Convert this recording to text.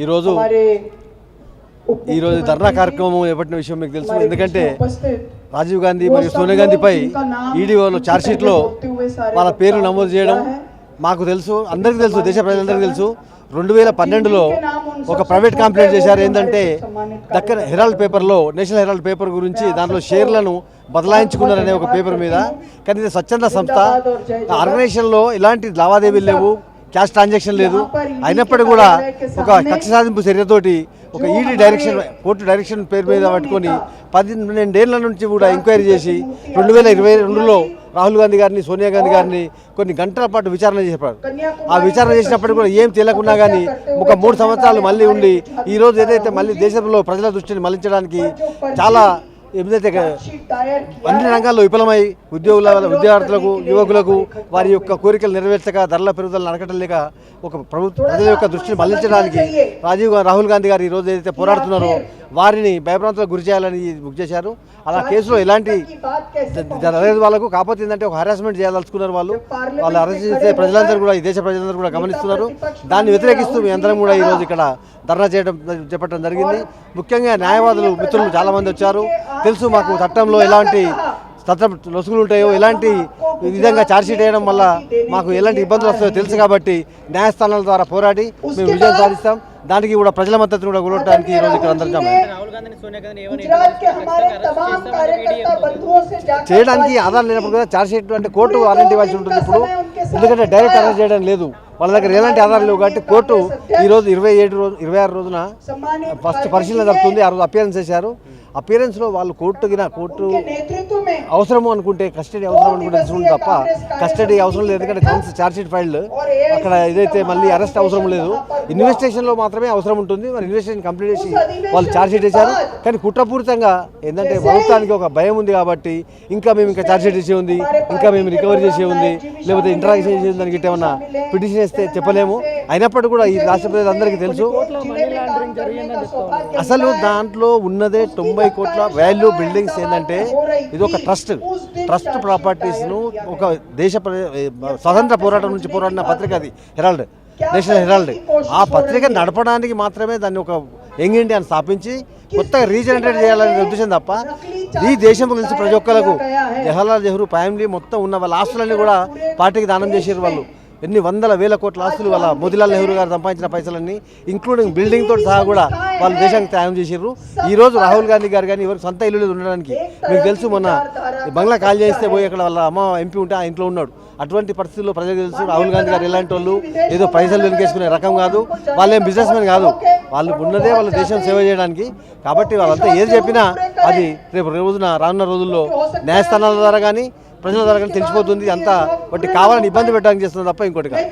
ఈరోజు ఈరోజు ధర్నా కార్యక్రమం చేపట్టిన విషయం మీకు తెలుసు. ఎందుకంటే రాజీవ్ గాంధీ మరియు సోనియా గాంధీపై ఈడీ వాళ్ళు ఛార్జ్షీట్లో వాళ్ళ పేర్లు నమోదు చేయడం మాకు తెలుసు. అందరికి తెలుసు. దేశ ప్రజలందరికీ తెలుసు. రెండు వేల పన్నెండులో ఒక ప్రైవేట్ కంప్లైంట్ చేశారు. ఏంటంటే దగ్గర హెరాల్డ్ పేపర్లో నేషనల్ హెరాల్డ్ పేపర్ గురించి దాంట్లో షేర్లను బదలాయించుకున్నారనే ఒక పేపర్ మీద. కానీ ఇది స్వచ్ఛంద సంస్థ. ఆర్గనైజేషన్లో ఇలాంటి లావాదేవీలు లేవు. క్యాష్ ట్రాన్సాక్షన్ లేదు. అయినప్పటికీ కూడా ఒక కక్ష సాధింపు చర్యతోటి ఒక ఈడీ డైరెక్షన్ కోర్టు డైరెక్షన్ పేరు మీద పట్టుకొని పన్నెండేళ్ళ నుంచి కూడా ఎంక్వైరీ చేసి రెండు వేల ఇరవై రెండులో రాహుల్ గాంధీ గారిని సోనియా గాంధీ గారిని కొన్ని గంటల పాటు విచారణ చేశారు. ఆ విచారణ చేసినప్పుడు కూడా ఏం తెలియకున్నా కానీ ఒక మూడు సంవత్సరాలు మళ్ళీ ఉండి ఈ రోజు ఏదైతే మళ్ళీ దేశంలో ప్రజల దృష్టిని మళ్ళించడానికి చాలా ఏదైతే అన్ని రంగాల్లో విఫలమై ఉద్యోగుల విద్యార్థులకు యువకులకు వారి యొక్క కోరికలు నెరవేర్చక ధరల పెరుగుదల నడకటం లేక ఒక ప్రభుత్వ ప్రజల యొక్క దృష్టిని మళ్ళించడానికి రాజీవ్ రాహుల్ గాంధీ గారు రోజు ఏదైతే పోరాడుతున్నారో వారిని భయప్రాంతాలకు గురి చేయాలని బుక్ చేశారు. అలా కేసులో ఎలాంటి జరగలేదు వాళ్ళకు కాకపోతే ఏంటంటే ఒక హారాస్మెంట్ చేయాలనుకున్నారు వాళ్ళు. వాళ్ళు అరెస్ట్ చేస్తే ప్రజలందరూ కూడా ఈ దేశ ప్రజలందరూ కూడా గమనిస్తున్నారు. దాన్ని వ్యతిరేకిస్తూ మీ అందరం కూడా ఈరోజు ఇక్కడ ధర్నా చేయడం చెప్పడం జరిగింది. ముఖ్యంగా న్యాయవాదులు మిత్రులు చాలామంది వచ్చారు. తెలుసు మాకు చట్టంలో ఎలాంటి చట్టం లొసుగులు ఉంటాయో ఎలాంటి విధంగా ఛార్జ్షీట్ వేయడం వల్ల మాకు ఎలాంటి ఇబ్బందులు వస్తాయో తెలుసు కాబట్టి న్యాయస్థానాల ద్వారా పోరాడి మేము విజయం సాధిస్తాం. దానికి కూడా ప్రజల మద్దతును కూడా కూడటానికి ఈరోజు ఇక్కడ అందరికీ చేయడానికి ఆధారం లేనప్పుడు కూడా ఛార్జ్ షీట్ అంటే కోర్టు వారంటీ ఇవ్వాల్సి ఉంటుంది ఇప్పుడు. ఎందుకంటే డైరెక్ట్ అరెస్ట్ చేయడం లేదు. వాళ్ళ దగ్గర ఎలాంటి ఆధారాలు లేవు కాబట్టి కోర్టు ఈరోజు ఇరవై ఏడు రోజు ఇరవై ఆరు రోజున ఫస్ట్ పరిశీలన జరుగుతుంది ఆ రోజు అపియరెన్స్ చేశారు. అపియరెన్స్లో వాళ్ళు కోర్టుకిన కోర్టు అవసరము అనుకుంటే కస్టడీ అవసరం అనుకుంటే తప్ప కస్టడీ అవసరం లేదు. ఎందుకంటే కౌన్స్ ఛార్జ్షీట్ ఫైల్ అక్కడ ఇదైతే మళ్ళీ అరెస్ట్ అవసరం లేదు. ఇన్వెస్టిగేషన్లో మాత్రమే అవసరం ఉంటుంది. మరి ఇన్వెస్టిగేషన్ కంప్లీట్ చేసి వాళ్ళు ఛార్జ్షీట్ వేశారు. కానీ కుట్రపూరితంగా ఏంటంటే ప్రభుత్వానికి ఒక భయం ఉంది కాబట్టి ఇంకా మేము ఇంకా ఛార్జ్షీట్ చేసే ఉంది ఇంకా మేము రికవరీ చేసే ఉంది లేకపోతే ఇంటరాక్షన్ చేసే దానికి ఏమన్నా పిటిషన్ చేస్తే చెప్పలేము. అయినప్పటికీ కూడా ఈ రాష్ట్ర ప్రజలందరికీ తెలుసు. అసలు దాంట్లో ఉన్నదే తొంభై కోట్ల వాల్యూ బిల్డింగ్స్ ఏంటంటే ఇది ఒక ట్రస్ట్ ట్రస్ట్ ప్రాపర్టీస్ను ఒక దేశ ప్ర- స్వతంత్ర పోరాటం నుంచి పోరాడిన పత్రిక అది హెరాల్డ్ నేషనల్ హెరాల్డ్ ఆ పత్రిక నడపడానికి మాత్రమే దాన్ని ఒక యంగ్ ఇండియాని స్థాపించి కొత్తగా రీజనరేట్ చేయాలనే ఉద్దేశం తప్ప ఈ దేశం గురించి ప్రతి ఒక్కరికి జవహర్లాల్ నెహ్రూ ఫ్యామిలీ మొత్తం ఉన్న వాళ్ళ ఆస్తులన్నీ కూడా పార్టీకి దానం చేసారు వాళ్ళు. ఎన్ని వందల వేల కోట్ల ఆస్తులు వాళ్ళ మోతిలాల్ నెహ్రూ గారు సంపాదించిన పైసలన్నీ ఇంక్లూడింగ్ బిల్డింగ్ తోటి సహా కూడా వాళ్ళు దేశానికి త్యాగం చేసారు ఈ రోజు రాహుల్ గాంధీ గారు కానీ ఎవరికి సొంత ఇల్లు లేదు ఉండడానికి. మీకు తెలుసు మొన్న బంగ్లా కాల్ చేస్తే పోయి అక్కడ వాళ్ళ అమ్మ ఎంపీ ఉంటే ఆ ఇంట్లో ఉన్నాడు. అటువంటి పరిస్థితుల్లో ప్రజలకు తెలుసు రాహుల్ గాంధీ గారు ఎలాంటి వాళ్ళు ఏదో పైసలు వెనుకేసుకునే రకం కాదు. వాళ్ళేం బిజినెస్ మెన్ కాదు. వాళ్ళు ఉన్నదే వాళ్ళ దేశం సేవ చేయడానికి. కాబట్టి వాళ్ళంతా ఏది చెప్పినా అది రేపు రోజున రానున్న రోజుల్లో న్యాయస్థానాల ద్వారా కానీ ప్రజల దగ్గర తెలిసిపోతుంది అంతా కావాలని ఇబ్బంది పెట్టడానికి చేస్తున్నారు తప్ప ఇంకోటి కాదు.